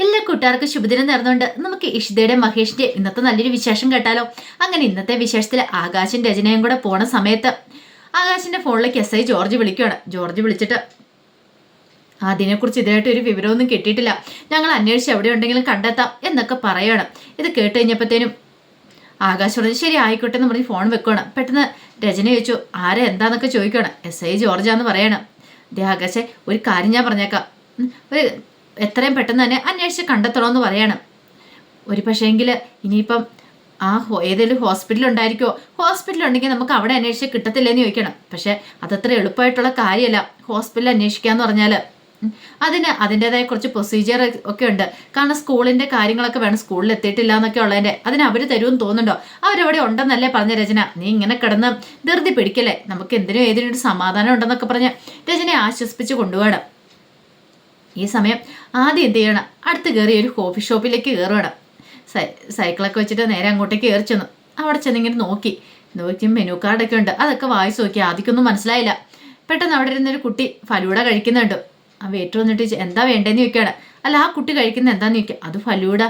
എല്ലാ കൂട്ടുകാർക്കും ശുഭദിനം നേർന്നുകൊണ്ട് നമുക്ക് ഇഷിതയുടെ മഹേഷിന്റെ ഇന്നത്തെ നല്ലൊരു വിശേഷം കേട്ടാലോ? അങ്ങനെ ഇന്നത്തെ വിശേഷത്തിൽ ആകാശിന്റെ രചനയും കൂടെ പോണ സമയത്ത് ആകാശിന്റെ ഫോണിലേക്ക് എസ് ഐ ജോർജ് വിളിക്കുകയാണ് ജോർജ് വിളിച്ചിട്ട് അതിനെക്കുറിച്ച് ഇതിനായിട്ട് ഒരു വിവരമൊന്നും കിട്ടിയിട്ടില്ല. ഞങ്ങൾ അന്വേഷിച്ച് എവിടെ ഉണ്ടെങ്കിലും കണ്ടെത്താം എന്നൊക്കെ പറയണം. ഇത് കേട്ട് കഴിഞ്ഞപ്പോഴത്തേനും ആകാശ് പറഞ്ഞു ശരി ആയിക്കോട്ടെ എന്ന് പറഞ്ഞ് ഫോൺ വെക്കുകയാണ് പെട്ടെന്ന് രചന ചോദിച്ചു ആരെ? എന്താന്നൊക്കെ ചോദിക്കണം എസ് ഐ ജോർജാന്ന് പറയണം. ദേ ആകാശെ ഒരു കാര്യം ഞാൻ പറഞ്ഞേക്കാം. ഒരു എത്രയും പെട്ടെന്ന് തന്നെ അന്വേഷിച്ച് കണ്ടെത്തണമെന്ന് പറയാണ്. ഒരു പക്ഷേങ്കിൽ ഇനിയിപ്പം ആ ഏതെങ്കിലും ഹോസ്പിറ്റൽ ഉണ്ടെങ്കിൽ നമുക്ക് അവിടെ അന്വേഷിച്ച് കിട്ടത്തില്ലെന്ന് ചോദിക്കണം. പക്ഷേ അതത്ര എളുപ്പമായിട്ടുള്ള കാര്യമല്ല ഹോസ്പിറ്റലിൽ അന്വേഷിക്കാന്ന് പറഞ്ഞാൽ അതിന് അതിന്റെതായ കുറച്ച് പ്രൊസീജിയർ ഒക്കെ ഉണ്ട്. കാരണം സ്കൂളിന്റെ കാര്യങ്ങളൊക്കെ വേണം. സ്കൂളിൽ എത്തിയിട്ടില്ല എന്നൊക്കെ ഉള്ളതിന്റെ അതിന് അവർ തരുമെന്ന് തോന്നുന്നുണ്ടോ? അവരവിടെ ഉണ്ടെന്നല്ലേ പറഞ്ഞ രചന. നീ ഇങ്ങനെ കിടന്ന് ധൃതി പിടിക്കല്ലേ? നമുക്ക് എന്തിനും ഏതിനും ഒരു സമാധാനം ഉണ്ടെന്നൊക്കെ പറഞ്ഞ് രചനയെ ആശ്വസിപ്പിച്ച് കൊണ്ടുപോകണം ഈ സമയം ആദ്യം എന്ത് ചെയ്യണം? അടുത്ത് കയറി ഒരു കോഫി ഷോപ്പിലേക്ക് കയറുകയാണ് സൈ സൈക്കിളൊക്കെ വെച്ചിട്ട് നേരെ അങ്ങോട്ടേക്ക് കയറി ചെന്നു. അവിടെ ചെന്നിങ്ങനെ നോക്കി. നോക്കി മെനു കാർഡൊക്കെ ഉണ്ട്. അതൊക്കെ വായിച്ചു നോക്കി. ആദ്യമൊന്നും മനസ്സിലായില്ല. പെട്ടെന്ന് അവിടെ ഇരുന്നൊരു കുട്ടി ഫലൂട കഴിക്കുന്നുണ്ട്. ആ വെയിറ്റർ വന്നിട്ട് എന്താ വേണ്ടതെന്ന് ചോദിക്കുകയാണ്? അല്ല ആ കുട്ടി കഴിക്കുന്ന എന്താന്ന് ചോദിക്കുക. അത് ഫലൂട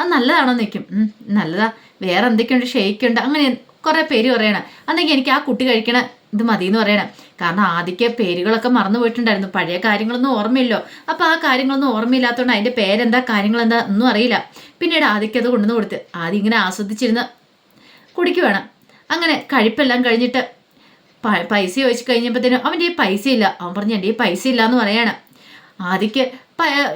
അത് നല്ലതാണോ? നിൽക്കും നല്ലതാ. വേറെ എന്തൊക്കെയുണ്ട്? ഷെയ്ക്ക് ഉണ്ട്. അങ്ങനെ കുറേ പേര് പറയണം. അന്നെങ്കിൽ എനിക്ക് ആ കുട്ടി കഴിക്കണ ഇത് മതി എന്ന് പറയണം. കാരണം ആദ്യക്കെ പേരുകളൊക്കെ മറന്നു പോയിട്ടുണ്ടായിരുന്നു. പഴയ കാര്യങ്ങളൊന്നും ഓർമ്മയില്ലോ. അപ്പോൾ ആ കാര്യങ്ങളൊന്നും ഓർമ്മയില്ലാത്തതുകൊണ്ട് അതിന്റെ പേരെന്താ കാര്യങ്ങൾ എന്താ ഒന്നും അറിയില്ല. പിന്നീട് ആദ്യക്കെ അത് കൊണ്ടുവന്ന് കൊടുത്ത് ആദ്യം ഇങ്ങനെ ആസ്വദിച്ചിരുന്ന് കുടിക്കുവാണ്. അങ്ങനെ കഴിപ്പെല്ലാം കഴിഞ്ഞിട്ട് പൈസ ചോദിച്ചു കഴിഞ്ഞപ്പോഴത്തേനും അവന്റെ ഈ പൈസ ഇല്ല അവൻ പറഞ്ഞു എന്റെ ഈ പൈസ ഇല്ല എന്ന് പറയാണ്. ആദിക്ക്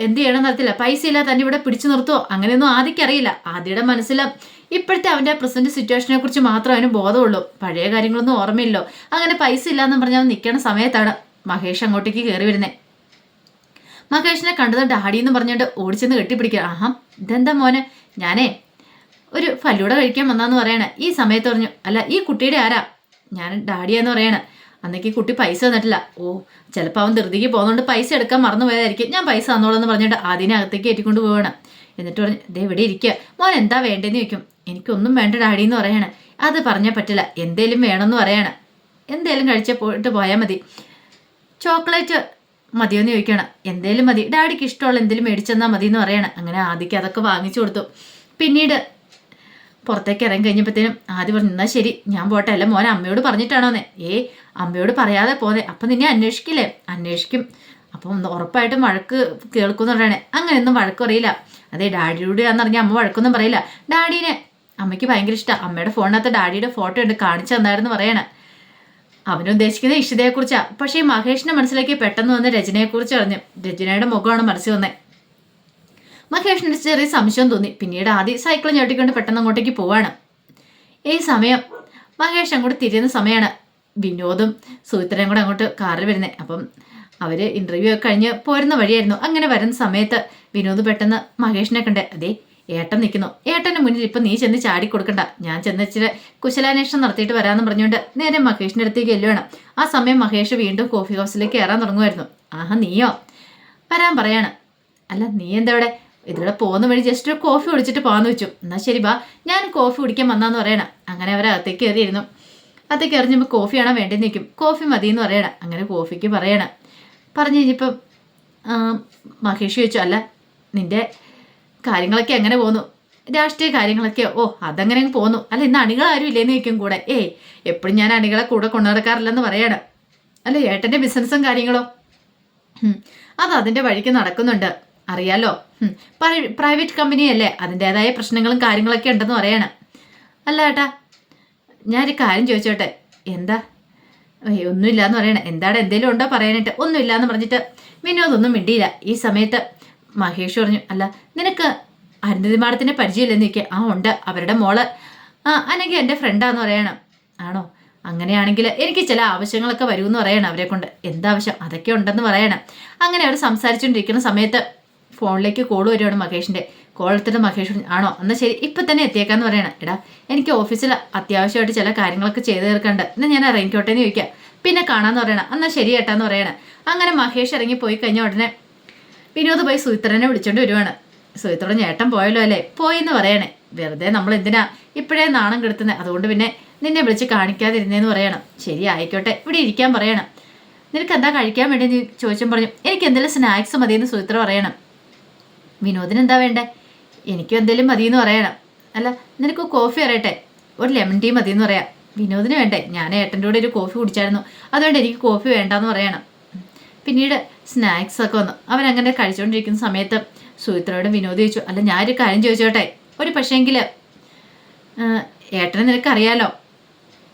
എന്ത് ചെയ്യണം നടത്തില്ല പൈസ ഇല്ല തന്നെ ഇവിടെ പിടിച്ചു നിർത്തുമോ അങ്ങനെയൊന്നും ആദിക്ക് അറിയില്ല. ആദിയുടെ മനസ്സിൽ ഇപ്പോഴത്തെ അവന്റെ പ്രസന്റ് സിറ്റുവേഷനെ കുറിച്ച് മാത്രം അവന് ബോധമുള്ളൂ. പഴയ കാര്യങ്ങളൊന്നും ഓർമ്മയില്ലോ അങ്ങനെ പൈസ ഇല്ലാന്ന് പറഞ്ഞ് അവൻ നിൽക്കണ സമയത്താണ് മഹേഷ് അങ്ങോട്ടേക്ക് കയറി വരുന്നത് മഹേഷിനെ കണ്ടത് ഡാഡി എന്ന് പറഞ്ഞുകൊണ്ട് ഓടിച്ചെന്ന് കെട്ടിപ്പിടിക്കുക. ആഹാ ഇതെന്താ മോനെ? ഞാനേ ഒരു ഫലൂട കഴിക്കാൻ വന്നാന്ന് പറയണേ. ഈ സമയത്ത് പറഞ്ഞു അല്ല ഈ കുട്ടിയുടെ ആരാ? ഞാൻ ഡാഡിയാന്ന് പറയണേ. അന്നേക്ക് കുട്ടി പൈസ തന്നിട്ടില്ല. ഓ ചിലപ്പോൾ അവൻ ധൃതിക്ക് പോകുന്നതുകൊണ്ട് പൈസ എടുക്കാൻ മറന്നു പോയതായിരിക്കും. ഞാൻ പൈസ തന്നോളെന്ന് പറഞ്ഞിട്ട് അതിനകത്തേക്ക് കയറ്റിക്കൊണ്ട് പോവാണ്. എന്നിട്ട് പറഞ്ഞു ദേ ഇവിടെ ഇരിക്കുക മോൻ എന്താ വേണ്ടതെന്ന് ചോദിക്കും. എനിക്കൊന്നും വേണ്ട ഡാഡി എന്ന് പറയണ. അത് പറഞ്ഞാൽ പറ്റില്ല. എന്തേലും വേണമെന്ന് പറയണ. എന്തേലും കഴിച്ച പോയിട്ട് പോയാൽ മതി. ചോക്ലേറ്റ് മതിയോ എന്ന് ചോദിക്കണം. എന്തേലും മതി. ഡാഡിക്ക് ഇഷ്ടമുള്ള എന്തേലും മേടിച്ചെന്നാൽ മതി എന്ന് പറയണം. അങ്ങനെ ആദ്യക്ക് അതൊക്കെ വാങ്ങിച്ചു കൊടുത്തു. പിന്നീട് പുറത്തേക്ക് ഇറങ്ങി കഴിഞ്ഞപ്പോഴത്തേനും ആദ്യം പറഞ്ഞു എന്നാൽ ശരി ഞാൻ പോട്ടെ. അല്ല മോനെ അമ്മയോട് പറഞ്ഞിട്ടാണോന്നേ. ഏ അമ്മയോട് പറയാതെ പോന്നെ. അപ്പം നിന്നെ അന്വേഷിക്കില്ലേ? അന്വേഷിക്കും. അപ്പം ഉറപ്പായിട്ടും വഴക്ക് കേൾക്കുമെന്ന് പറയണേ. അങ്ങനെയൊന്നും വഴക്ക് പറയില്ല അതെ ഡാഡിയോട് ആണെന്നറിഞ്ഞാൽ അമ്മ വഴക്കൊന്നും പറയില്ല. ഡാഡീനെ അമ്മയ്ക്ക് ഭയങ്കര ഇഷ്ടമാണ് അമ്മയുടെ ഫോണിനകത്ത് ഡാഡിയുടെ ഫോട്ടോ ഉണ്ട് കാണിച്ചു തന്നായിരുന്നു പറയണേ. അവനുദ്ദേശിക്കുന്നത് ഇഷിതയെക്കുറിച്ചാണ് പക്ഷേ മഹേഷിന്റെ മനസ്സിലേക്ക് പെട്ടെന്ന് വന്ന് രചനയെക്കുറിച്ച് അറിഞ്ഞു രചനയുടെ മുഖമാണ് മനസ്സിൽ വന്നത് മഹേഷിന് ചെറിയ സംശയം തോന്നി. പിന്നീട് ആദ്യം സൈക്കിൾ ഞെട്ടിക്കൊണ്ട് പെട്ടെന്ന് അങ്ങോട്ടേക്ക് പോവാണ്. ഈ സമയം മഹേഷ് അങ്ങോട്ട് തിരിയുന്ന സമയമാണ് വിനോദും സുഹിത്രയും കൂടെ അങ്ങോട്ട് കാറിൽ വരുന്നത് അപ്പം അവർ ഇന്റർവ്യൂ ഒക്കെ കഴിഞ്ഞ് പോരുന്ന വഴിയായിരുന്നു. അങ്ങനെ വരുന്ന സമയത്ത് വിനോദ് പെട്ടെന്ന് മഹേഷിനെ കണ്ടേ അതേ ഏട്ടൻ നിൽക്കുന്നു ഏട്ടന്റെ മുന്നിൽ ഇപ്പം നീ ചെന്ന് ചാടി കൊടുക്കണ്ട. ഞാൻ ചെന്ന് ഇച്ചിരി കുശലാന്വേഷണം നടത്തിയിട്ട് വരാമെന്ന് പറഞ്ഞുകൊണ്ട് നേരെ മഹേഷിന്റെ അടുത്തേക്ക് ചെല്ലുവാണ്. ആ സമയം മഹേഷ് വീണ്ടും കോഫി ഹൗസിലേക്ക് കയറാൻ തുടങ്ങുമായിരുന്നു. ആഹാ നീയോ? വരാൻ പറയാണ്. അല്ല നീ എന്താ ഇവിടെ? ഇതിലൂടെ പോകുന്ന വഴി ജസ്റ്റ് ഒരു കോഫി കുടിച്ചിട്ട് പോകാന്ന് വെച്ചു. എന്നാൽ ശരി ബാ. ഞാൻ കോഫി കുടിക്കാൻ വന്നാന്ന് പറയണം. അങ്ങനെ അവർ അകത്തേക്ക് കയറിയിരുന്നു. അകത്തേക്ക് എറിഞ്ഞപ്പോൾ കോഫിയാണോ വേണ്ടി നിൽക്കും. കോഫി മതി എന്ന് പറയണം. അങ്ങനെ കോഫിക്ക് പറയണം. പറഞ്ഞു കഴിഞ്ഞപ്പം മഹേഷ് ചോദിച്ചു അല്ല നിന്റെ കാര്യങ്ങളൊക്കെ എങ്ങനെ പോന്നു? രാഷ്ട്രീയ കാര്യങ്ങളൊക്കെ ഓ അതങ്ങനെ പോന്നു. അല്ല ഇന്ന് അണികൾ ആരും ഇല്ലേന്ന് ചോദിക്കും കൂടെ. ഏയ് എപ്പോഴും ഞാൻ അണികളെ കൂടെ കൊണ്ടു നടക്കാറില്ലെന്ന് പറയണം. അല്ല ഏട്ടന്റെ ബിസിനസ്സും കാര്യങ്ങളോ? അത് അതിന്റെ വഴിക്ക് നടക്കുന്നുണ്ട്. അറിയാലോ? പ്രൈവറ്റ് കമ്പനി അല്ലേ അതിന്റെതായ പ്രശ്നങ്ങളും കാര്യങ്ങളൊക്കെ ഉണ്ടെന്ന് പറയണം. അല്ല ഏട്ടാ ഞാനൊരു കാര്യം ചോദിച്ചോട്ടെ? എന്താ? ഏയ് ഒന്നുമില്ല എന്ന് പറയണേ. എന്താണ് എന്തെങ്കിലും ഉണ്ടോ പറയാനായിട്ട്? ഒന്നുമില്ല എന്ന് പറഞ്ഞിട്ട് വിനോദൊന്നും മിണ്ടിയില്ല. ഈ സമയത്ത് മഹേഷ് പറഞ്ഞു അല്ല നിനക്ക് അരുന്ധതി മാഡത്തിനെ പരിചയമില്ലെന്ന് നിൽക്കുക ആ ഉണ്ട് അവരുടെ മോൾ. ആ അല്ലെങ്കിൽ എന്റെ ഫ്രണ്ടാന്ന് പറയണം. ആണോ? അങ്ങനെയാണെങ്കിൽ എനിക്ക് ചില ആവശ്യങ്ങളൊക്കെ വരുമെന്ന് പറയണം അവരെ കൊണ്ട്. എന്താവശ്യം? അതൊക്കെ ഉണ്ടെന്ന് പറയണം. അങ്ങനെ അവർ സംസാരിച്ചുകൊണ്ടിരിക്കുന്ന സമയത്ത് ഫോണിലേക്ക് കോൾ വരുവാണ് മഹേഷിന്റെ. കോൾ എടുത്തിട്ട് മഹേഷ് ആണോ? എന്നാൽ ശരി ഇപ്പം തന്നെ എത്തിയേക്കാന്ന് പറയണം. എടാ എനിക്ക് ഓഫീസിൽ അത്യാവശ്യമായിട്ട് ചില കാര്യങ്ങളൊക്കെ ചെയ്തു തീർക്കണ്ട്. എന്നാൽ ഞാൻ ഇറങ്ങിക്കോട്ടെ എന്ന് ചോദിക്കാം പിന്നെ കാണാമെന്ന് പറയണം. എന്നാൽ ശരി ഏട്ടാന്ന് പറയണം. അങ്ങനെ മഹേഷ് ഇറങ്ങി പോയി കഴിഞ്ഞ ഉടനെ വിനോദ് പോയി സുഹിത്രനെ വിളിച്ചോണ്ട് വരുവാണ്. സുഹിത്രോട് ചേട്ടൻ പോയല്ലോ അല്ലേ? പോയെന്ന് പറയണേ. വെറുതെ നമ്മൾ എന്തിനാ ഇപ്പോഴേ നാണം കെടുത്തുന്നത് അതുകൊണ്ട് പിന്നെ നിന്നെ വിളിച്ച് കാണിക്കാതിരുന്നേന്ന് പറയണം. ശരി ആയിക്കോട്ടെ. ഇവിടെ ഇരിക്കാൻ പറയണം. നിനക്ക് എന്താ കഴിക്കാൻ വേണ്ടി നീ ചോദിച്ചും പറഞ്ഞു എനിക്ക് എന്തെങ്കിലും സ്നാക്സ് മതി എന്ന് സുഹിത്ര പറയണം. വിനോദിന് എന്താ വേണ്ടേ? എനിക്കും എന്തെങ്കിലും മതിയെന്ന് പറയണം. അല്ല നിനക്ക് കോഫി അറിയട്ടെ? ഒരു ലെമൺ ടീ മതി എന്ന് പറയാം. വിനോദിന് വേണ്ടേ? ഞാൻ ഏട്ടന്റെ കൂടെ ഒരു കോഫി കുടിച്ചായിരുന്നു. അതുകൊണ്ട് എനിക്ക് കോഫി വേണ്ടെന്ന് പറയണം. പിന്നീട് സ്നാക്സ് ഒക്കെ വന്നു. അവനങ്ങനെ കഴിച്ചുകൊണ്ടിരിക്കുന്ന സമയത്ത് സുഹിത്രയോട് വിനോദ് ചോദിച്ചു അല്ല ഞാനൊരു കാര്യം ചോദിച്ചോട്ടെ? ഒരു പക്ഷേങ്കിൽ ഏട്ടനെ നിനക്കറിയാലോ?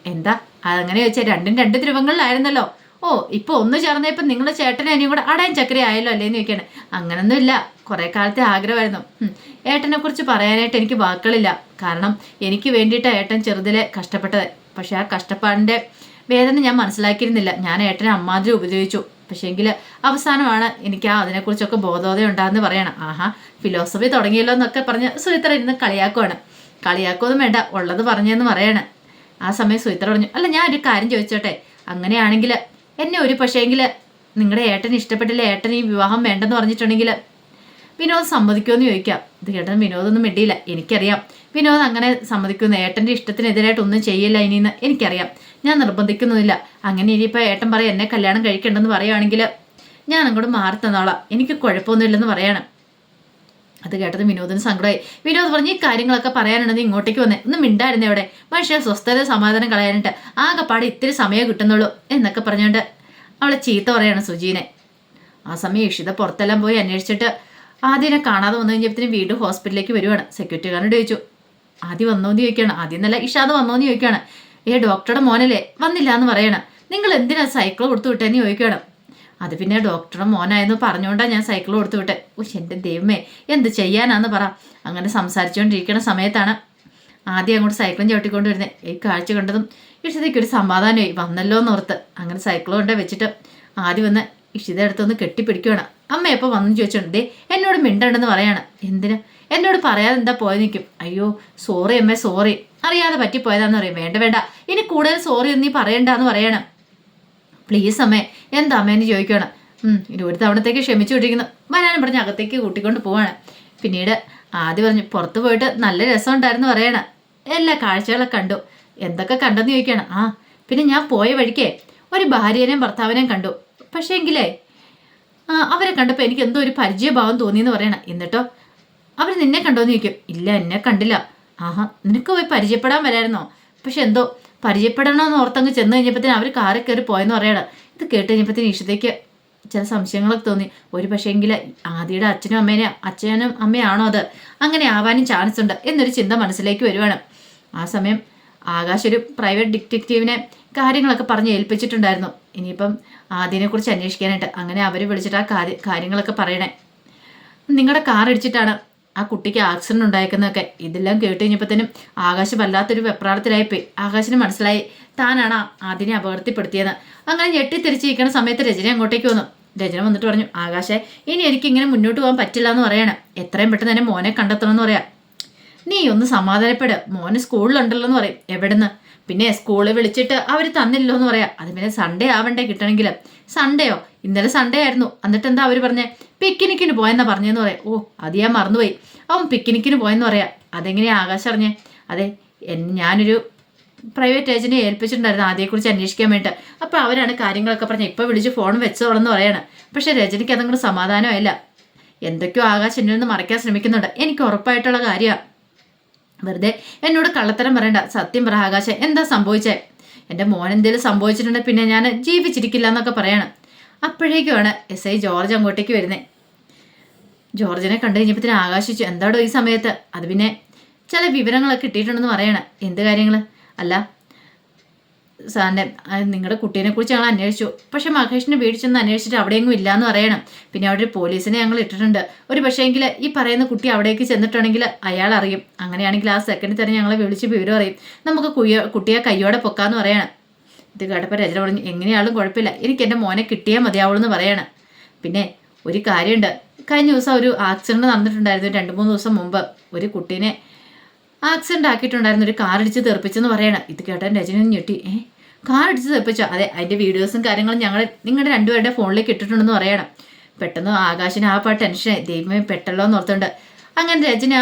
എന്താ? അതങ്ങനെ ചോദിച്ചാൽ രണ്ടും രണ്ട് ധ്രുവങ്ങളിലായിരുന്നല്ലോ. ഓ ഇപ്പൊ ഒന്ന് ചേർന്നപ്പോ നിങ്ങളുടെ ചേട്ടനെ അനിയും കൂടെ അടയും ചക്കര ആയല്ലോ അല്ലേന്ന് ചോദിക്കാണ്. അങ്ങനൊന്നും ഇല്ല. കുറെ കാലത്തെ ആഗ്രഹമായിരുന്നു. ഏട്ടനെ കുറിച്ച് പറയാനായിട്ട് എനിക്ക് വാക്കുകളില്ല. കാരണം എനിക്ക് വേണ്ടിയിട്ട് ഏട്ടൻ ചെറുതിലെ കഷ്ടപ്പെട്ടത്. പക്ഷേ ആ കഷ്ടപ്പാടിന്റെ വേദന ഞാൻ മനസ്സിലാക്കിയിരുന്നില്ല. ഞാൻ ഏട്ടനെ അമ്മാതിരി ഉപദ്രവിച്ചു. പക്ഷേങ്കിൽ അവസാനമാണ് എനിക്ക് ആ അതിനെക്കുറിച്ചൊക്കെ ബോധോദയം ഉണ്ടാകുന്ന പറയണം. ആഹാ ഫിലോസഫി തുടങ്ങിയല്ലോ എന്നൊക്കെ പറഞ്ഞ് സുഹിത്ര ഇരുന്ന് കളിയാക്കുവാണ്. കളിയാക്കുമെന്നും വേണ്ട ഉള്ളത് പറഞ്ഞെന്ന് പറയാണ്. ആ സമയം സുഹിത്ര പറഞ്ഞു അല്ല ഞാൻ ഒരു കാര്യം ചോദിച്ചോട്ടെ. അങ്ങനെയാണെങ്കിൽ എന്നെ ഒരു പക്ഷേങ്കിൽ നിങ്ങളുടെ ഏട്ടന് ഇഷ്ടപ്പെട്ടില്ല ഏട്ടന് ഈ വിവാഹം വേണ്ടെന്ന് പറഞ്ഞിട്ടുണ്ടെങ്കിൽ വിനോദ് സമ്മതിക്കുമെന്ന് ചോദിക്കാം. ഇത് കേട്ടത് വിനോദൊന്നും മിണ്ടിയില്ല. എനിക്കറിയാം. വിനോദ് അങ്ങനെ സമ്മതിക്കുന്നു. ഏട്ടന്റെ ഇഷ്ടത്തിനെതിരായിട്ട് ഒന്നും ചെയ്യില്ല ഇനിയെന്ന് എനിക്കറിയാം. ഞാൻ നിർബന്ധിക്കുന്നില്ല അങ്ങനെ ഇനിയിപ്പോൾ ഏട്ടൻ പറയും എന്നെ കല്യാണം കഴിക്കണ്ടെന്ന് പറയുകയാണെങ്കിൽ ഞാൻ അങ്ങോട്ട് മാറി തന്നോളാം. എനിക്ക് കുഴപ്പമൊന്നുമില്ലെന്ന് പറയണം. അത് കേട്ടത് വിനോദിന് സങ്കടമായി. വിനോദ് പറഞ്ഞ് ഈ കാര്യങ്ങളൊക്കെ പറയാനുണ്ടെന്ന് ഇങ്ങോട്ടേക്ക് വന്നേ. ഒന്ന് മിണ്ടായിരുന്നേ അവിടെ. മനുഷ്യ സ്വസ്ഥത സമാധാനം കളയാനായിട്ട് ആകെപ്പാടെ ഇത്തിരി സമയം കിട്ടുന്നുള്ളൂ എന്നൊക്കെ പറഞ്ഞുകൊണ്ട് അവളെ ചീത്ത പറയാണ് സുജീനെ. ആ സമയം ഇഷിത പുറത്തെല്ലാം പോയി അന്വേഷിച്ചിട്ട് ആദ്യനെ കാണാതെ വന്നു കഴിഞ്ഞപ്പോഴത്തേനും വീണ്ടും ഹോസ്പിറ്റലിലേക്ക് വരുവാണ്. സെക്യൂരിറ്റിക്കാരനോട് ചോദിച്ചു ആദ്യം വന്നോന്ന് ചോദിക്കുകയാണ്. ആദ്യം നല്ല ഇഷാദ് വന്നോന്ന് ചോദിക്കുകയാണ്. ഏ ഡോക്ടറുടെ മോനല്ലേ? വന്നില്ല എന്ന് പറയണം. നിങ്ങൾ എന്തിനാ സൈക്കിൾ കൊടുത്തു വിട്ടേന്ന് ചോദിക്കണം അത് പിന്നെ ഡോക്ടറുടെ മോനായെന്ന് പറഞ്ഞുകൊണ്ടാണ് ഞാൻ സൈക്കിൾ കൊടുത്തു വിട്ടെ. ഉഷ് എന്റെ ദൈവമേ എന്ത് ചെയ്യാനാന്ന് പറ. അങ്ങനെ സംസാരിച്ചുകൊണ്ടിരിക്കുന്ന സമയത്താണ് ആദ്യം അങ്ങോട്ട് സൈക്കിളും ചവിട്ടിക്കൊണ്ട് വരുന്നത് ഈ കാഴ്ച കണ്ടതും ഇഷ്ടത്തേക്ക് ഒരു സമാധാനമായി. വന്നല്ലോ എന്ന് എന്നോർത്ത് അങ്ങനെ സൈക്കിൾ കൊണ്ടേ വെച്ചിട്ട് ആദ്യം വന്ന് ഇഷിത അടുത്തൊന്ന് കെട്ടിപ്പിടിക്കുകയാണ് അമ്മ എപ്പോൾ വന്നു ചോദിച്ചോണ്ട് ദേ എന്നോട് മിണ്ടണ്ടെന്ന് പറയാണ്. എന്തിനാ? എന്നോട് പറയാതെ എന്താ പോയത് നിൽക്കും അയ്യോ സോറി അമ്മ സോറി അറിയാതെ പറ്റിപ്പോയതാന്ന് പറയും. വേണ്ട വേണ്ട. ഇനി കൂടുതൽ സോറി ഒന്നും നീ പറയണ്ടെന്ന് പറയണം. പ്ലീസ് അമ്മേ എന്താ അമ്മേന്ന് ചോദിക്കണം ഒരു തവണത്തേക്ക് ക്ഷമിച്ചു വിട്ടിരിക്കുന്നു. വരാനും പറഞ്ഞ് അകത്തേക്ക് കൂട്ടിക്കൊണ്ട് പോവാണ്. പിന്നീട് ആദ്യം പറഞ്ഞു പുറത്ത് പോയിട്ട് നല്ല രസമുണ്ടായിരുന്നു പറയണം. എല്ലാ കാഴ്ചകളൊക്കെ കണ്ടു. എന്തൊക്കെ കണ്ടെന്ന് ചോദിക്കണം. ആ പിന്നെ ഞാൻ പോയ വഴിക്കേ ഒരു ഭാര്യേനെയും ഭർത്താവിനെയും കണ്ടു. പക്ഷേ എങ്കിലേ അവരെ കണ്ടപ്പോൾ എനിക്ക് എന്തോ ഒരു പരിചയഭാവം തോന്നിയെന്ന് പറയണം. എന്നിട്ടോ അവർ നിന്നെ കണ്ടോന്ന് ചോദിക്കും. ഇല്ല എന്നെ കണ്ടില്ല. ആഹാ നിനക്ക് പോയി പരിചയപ്പെടാൻ വരായിരുന്നോ? പക്ഷെ എന്തോ പരിചയപ്പെടണമെന്ന് ഓർത്തങ്ങ് ചെന്ന് കഴിഞ്ഞപ്പോഴത്തേന് അവർ കാറിൽ കയറി പോയെന്ന് പറയണം. ഇത് കേട്ട് കഴിഞ്ഞപ്പോഴത്തേന് ചില സംശയങ്ങളൊക്കെ തോന്നി. ഒരു പക്ഷേങ്കിൽ ആദിയുടെ അച്ഛനും അമ്മേനെ അച്ഛനും അമ്മയാണോ അത്? അങ്ങനെ ആവാനും ചാൻസ് ഉണ്ട് എന്നൊരു ചിന്ത മനസ്സിലേക്ക് വരുവാണ്. ആ സമയം ആകാശ് ഒരു പ്രൈവറ്റ് ഡിറ്റക്റ്റീവിനെ കാര്യങ്ങളൊക്കെ പറഞ്ഞ് ഏൽപ്പിച്ചിട്ടുണ്ടായിരുന്നു. ഇനിയിപ്പം ആദ്യനെക്കുറിച്ച് അന്വേഷിക്കാനായിട്ട് അങ്ങനെ അവർ വിളിച്ചിട്ട് ആ കാര്യ കാര്യങ്ങളൊക്കെ പറയണേ. നിങ്ങളുടെ കാർ ഇടിച്ചിട്ടാണ് ആ കുട്ടിക്ക് ആക്സിഡന്റ് ഉണ്ടായിരിക്കുന്നതൊക്കെ ഇതെല്ലാം കേട്ട് കഴിഞ്ഞപ്പോഴത്തേനും ആകാശ് വല്ലാത്തൊരു വെപ്രാളത്തിലായിപ്പോയി. ആകാശിന് മനസ്സിലായി താനാണ് ആദ്യനെ അപകടത്തിൽപ്പെടുത്തിയത് അങ്ങനെ ഞെട്ടിത്തിരിച്ചിരിക്കുന്ന സമയത്ത് രചന അങ്ങോട്ടേക്ക് വന്നു. രചന വന്നിട്ട് പറഞ്ഞു ആകാശെ ഇനി എനിക്കിങ്ങനെ മുന്നോട്ട് പോകാൻ പറ്റില്ല എന്ന് പറയണം. എത്രയും പെട്ടെന്ന് തന്നെ മോനെ കണ്ടെത്തണമെന്ന് പറയാം. നീ ഒന്ന് സമാധാനപ്പെട്. മോന് സ്കൂളിലുണ്ടല്ലോ എന്ന് പറയും. എവിടുന്ന്? പിന്നെ സ്കൂളിൽ വിളിച്ചിട്ട് അവർ തന്നില്ലോ എന്ന് പറയാം. അത് പിന്നെ സൺഡേ ആവണ്ടേ കിട്ടണമെങ്കിൽ സൺഡേയോ ഇന്നലെ സൺഡേ ആയിരുന്നു. എന്നിട്ട് എന്താ അവർ പറഞ്ഞേ? പിക്നിക്കിന് പോയെന്നാ പറഞ്ഞെന്ന് പറയാം. ഓ അത് ഞാൻ മറന്നുപോയി. അവൻ പിക്നിക്കിന് പോയെന്ന് പറയാം. അതെങ്ങനെയാ ആകാശം അറിഞ്ഞേ? അതെ ഞാനൊരു പ്രൈവറ്റ് ഏജന്റിനെ ഏൽപ്പിച്ചിട്ടുണ്ടായിരുന്നു അതേക്കുറിച്ച് അന്വേഷിക്കാൻ വേണ്ടിയിട്ട് അപ്പോൾ അവരാണ് കാര്യങ്ങളൊക്കെ പറഞ്ഞത് ഇപ്പോൾ വിളിച്ച് ഫോൺ വെച്ചോളെന്ന് പറയാണ്. പക്ഷേ രജനിക്ക് അതങ്ങോട്ട് സമാധാനമല്ല എന്തൊക്കെയോ ആകാശ് എന്നിൽ നിന്ന് മറയ്ക്കാൻ ശ്രമിക്കുന്നുണ്ട്. എനിക്ക് ഉറപ്പായിട്ടുള്ള കാര്യമാണ് വെറുതെ എന്നോട് കള്ളത്തരം പറയണ്ട. സത്യം പറ എന്താ സംഭവിച്ചേ? എന്റെ മോൻ എന്തെങ്കിലും സംഭവിച്ചിട്ടുണ്ടെങ്കിൽ പിന്നെ ഞാൻ ജീവിച്ചിരിക്കില്ല എന്നൊക്കെ പറയണം. അപ്പോഴേക്കുമാണ് എസ് ഐ ജോർജ് അങ്ങോട്ടേക്ക് വരുന്നത് ജോർജിനെ കണ്ടു കഴിഞ്ഞപ്പോഴത്തേന് ആകാശിച്ചു എന്താടോ ഈ സമയത്ത്? അത് പിന്നെ ചില വിവരങ്ങളൊക്കെ കിട്ടിയിട്ടുണ്ടെന്ന് പറയണം. എന്ത് കാര്യങ്ങൾ അല്ല സാറിന്റെ നിങ്ങളുടെ കുട്ടീനെ കുറിച്ച് ഞങ്ങൾ അന്വേഷിച്ചു. പക്ഷെ മഹേഷിനെ വീട് ചെന്ന് അന്വേഷിച്ചിട്ട് അവിടെയെങ്കിലും ഇല്ല എന്ന് പറയണം. പിന്നെ അവിടെ ഒരു പോലീസിനെ ഞങ്ങൾ ഇട്ടിട്ടുണ്ട്. ഒരു പക്ഷേങ്കിൽ ഈ പറയുന്ന കുട്ടി അവിടേക്ക് ചെന്നിട്ടുണ്ടെങ്കിൽ അയാൾ അറിയും. അങ്ങനെയാണെങ്കിൽ ആ സെക്കൻഡിൽ തന്നെ ഞങ്ങളെ വിളിച്ച് വിവരം അറിയും. നമുക്ക് കുയ്യ കുട്ടിയെ കയ്യോടെ പൊക്കാന്ന് പറയണം. ഇത് കേട്ടപ്പോൾ രചന പറഞ്ഞു എങ്ങനെയാളും കുഴപ്പമില്ല. എനിക്ക് എന്റെ മോനെ കിട്ടിയാൽ മതിയാവുള്ളൂ എന്ന് പറയണം. പിന്നെ ഒരു കാര്യമുണ്ട്. കഴിഞ്ഞ ദിവസം ഒരു ആക്സിഡന്റ് നടന്നിട്ടുണ്ടായിരുന്നു രണ്ട് മൂന്ന് ദിവസം മുമ്പ്. ഒരു കുട്ടീനെ ആക്സിഡന്റ് ആക്കിയിട്ടുണ്ടായിരുന്നു ഒരു കാർ ഇടിച്ച് തെറിപ്പിച്ചെന്ന് പറയണം. ഇത് കേട്ടാൻ രജനി ഞെട്ടി. ഏ? കാർ ഇടിച്ച് തെറിപ്പിച്ചോ? അതെ അതിന്റെ വീഡിയോസും കാര്യങ്ങളും ഞങ്ങൾ നിങ്ങളുടെ രണ്ടുപേരുടെ ഫോണിലേക്ക് ഇട്ടിട്ടുണ്ടെന്ന് പറയണം. പെട്ടെന്ന് ആകാശിന് ആ പാ ടെൻഷനായി ദൈവമേ പെട്ടല്ലോ എന്ന് ഓർത്തുണ്ട്. അങ്ങനെ രജന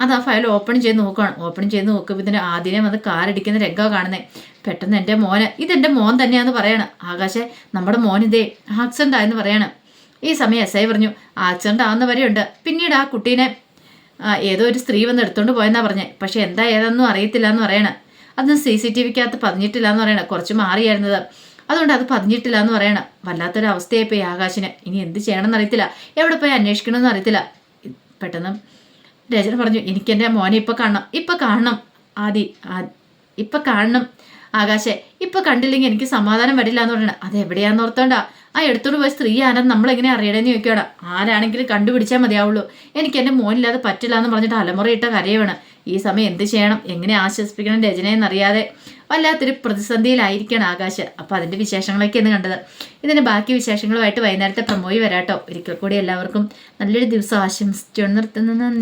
അത് ആ ഫയൽ ഓപ്പൺ ചെയ്ത് നോക്കുകയാണ് ഓപ്പൺ ചെയ്ത് നോക്കുമ്പോൾ ഇതിന് ആദ്യം അത് കാർ അടിക്കുന്ന രംഗം കാണുന്നത് പെട്ടെന്ന് എന്റെ മോന് ഇതെന്റെ മോൻ തന്നെയാന്ന് പറയണം. ആകാശെ നമ്മുടെ മോൻ ഇതേ ആക്സിഡന്റ് ആയെന്ന് പറയണം. ഈ സമയം എസ് ഐ പറഞ്ഞു. ആക്സിഡന്റ് ആവുന്ന വരെയുണ്ട്. പിന്നീട് ആ കുട്ടീനെ ഏതോ ഒരു സ്ത്രീ വന്ന് എടുത്തോണ്ട് പോയെന്നാ പറഞ്ഞേ. പക്ഷെ എന്താ ഏതെന്നും അറിയത്തില്ല എന്ന് പറയണ. അതൊന്നും സി സി ടി വിക്കകത്ത് പതിഞ്ഞിട്ടില്ല എന്ന് പറയണ. കുറച്ച് മാറിയായിരുന്നത്. അതുകൊണ്ട് അത് പതിഞ്ഞിട്ടില്ല എന്ന് പറയണ. വല്ലാത്തൊരു അവസ്ഥയായി പോയി ആകാശിന്. ഇനി എന്ത് ചെയ്യണമെന്ന് അറിയത്തില്ല എവിടെ പോയി അന്വേഷിക്കണമെന്ന് അറിയത്തില്ല. പെട്ടെന്ന് രചന പറഞ്ഞു എനിക്ക് എന്റെ മോനെ ഇപ്പൊ കാണണം. ഇപ്പൊ കാണണം. ആദി ഇപ്പൊ കാണണം. ആകാശെ ഇപ്പൊ കണ്ടില്ലെങ്കിൽ എനിക്ക് സമാധാനം വരില്ല എന്ന് പറയണം. അത് എവിടെയാന്ന് ഓർത്തോണ്ടാ? ആ എടുത്തോണ്ട് പോയ സ്ത്രീ ആരെന്ന് നമ്മളെങ്ങനെ അറിയണമെന്ന് ചോദിക്കണം ആരാണെങ്കിലും കണ്ടുപിടിച്ചാൽ മതിയാവുള്ളൂ. എനിക്ക് എന്റെ മോനില്ലാതെ പറ്റില്ല എന്ന് പറഞ്ഞിട്ട് അലമുറയിട്ട കരയുവാണ്. ഈ സമയം എന്ത് ചെയ്യണം? എങ്ങനെ ആശ്വസിപ്പിക്കണം രചനയെന്നറിയാതെ വല്ലാത്തൊരു പ്രതിസന്ധിയിലായിരിക്കണം ആകാശ്. അപ്പോൾ അതിന്റെ വിശേഷങ്ങളൊക്കെയാണ് കണ്ടത്. ഇതിന്റെ ബാക്കി വിശേഷങ്ങളുമായിട്ട് വൈകുന്നേരത്തെ പ്രമോയി വരാട്ടോ. ഒരിക്കൽ കൂടി എല്ലാവർക്കും നല്ലൊരു ദിവസം ആശംസിച്ചു നിർത്തുന്നു.